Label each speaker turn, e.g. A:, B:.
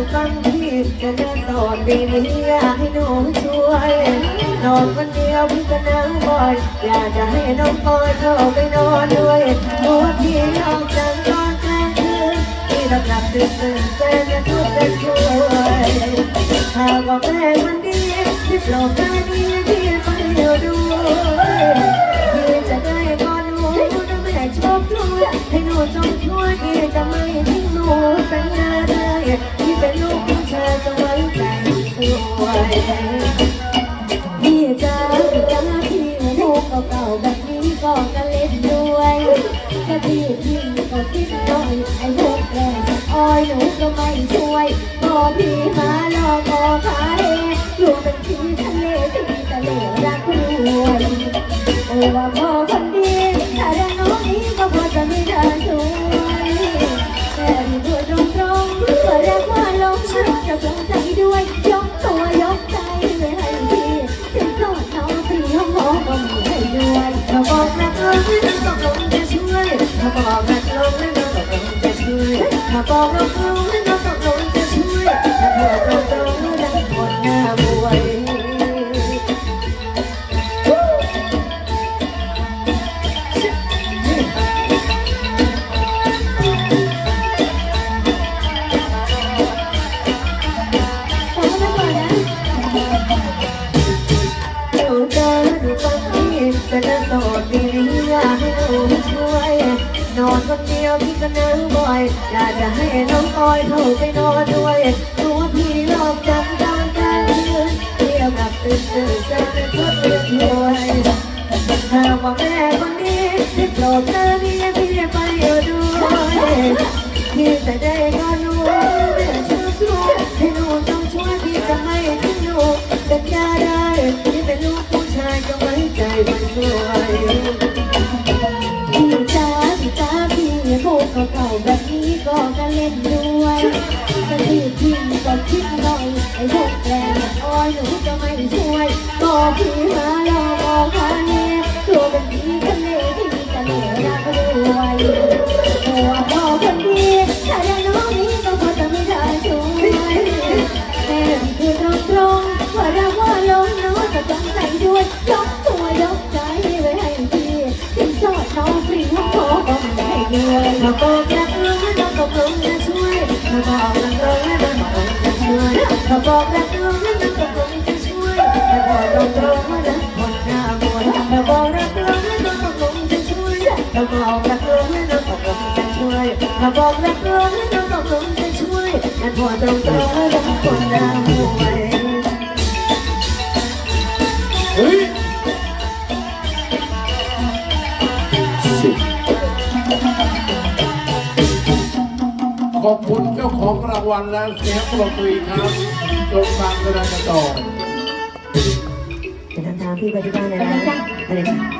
A: ดปีนี้อยากให้หนูช่วย นอนคนเดียวพี่ก็นั่งบ่อย อยากจะให้น้องปอยเข้าไปนอนด้วยหัวพี่ออกจากตอนกลางคืนพี่ต้องกลับดึกตื่นแฟนจะทุบจะช่วยหากว่าแม่คนดีที่โปรดใจดีพี่ไปเดียวด้วยพี่จะได้ก่อนหนูถ้าแม่ชอบด้วยให้หนูจงช่วยพี่ พี่จ้าพี่จ้าพี่ลูกเก่าๆแบบนี้ก็กระเล็ดด้วยถ้าพี่พี่ก็คิดหน่อยไอ้พวกแกอ้อยหนูก็ไม่ช่วยก็พี่มาลอกคอพา บอกรักเราไม่ต้องตกลงจะช่วยเราบอกรักเราไม่ต้องตกลงจะช่วยเราบอกรักเราไม่ อนคนเดียวพี่ก็นั่งบ่อย อยากจะให้น้องออยเข้าไปนอนด้วยตัวพี่หลอกจังตอนกลางคืนเที่ยวกับตื่นตื่นจะเป็นคนเรียบร้อยหากว่าแม่คนนี้ได้โปรดเธอพี่พี่ไปอยู่ด้วยพี่จะได้ มาบอกรักเราและน้องตกลงจะช่วยมาบอกรักเราและน้องตกลงจะช่วยมาบอกรักเราและน้องตกลงจะช่วยมาบอกตรงตรงว่ารักคนหน้าบวยมาบอกรักเราและน้องตกลงจะช่วยมาบอกรักเราและน้องตกลงจะช่วยมาบอกรักเราและน้องตกลงจะช่วยมาบอกตรงตรงว่ารักคนหน้าบวย
B: ขอบคุณเจ้าของรางวัลและเสียงปรบมือครับจงฟังกระดานต่อ
A: ไปทำตามที่ไปที่บ้านเลยนะอะไรจ้ะ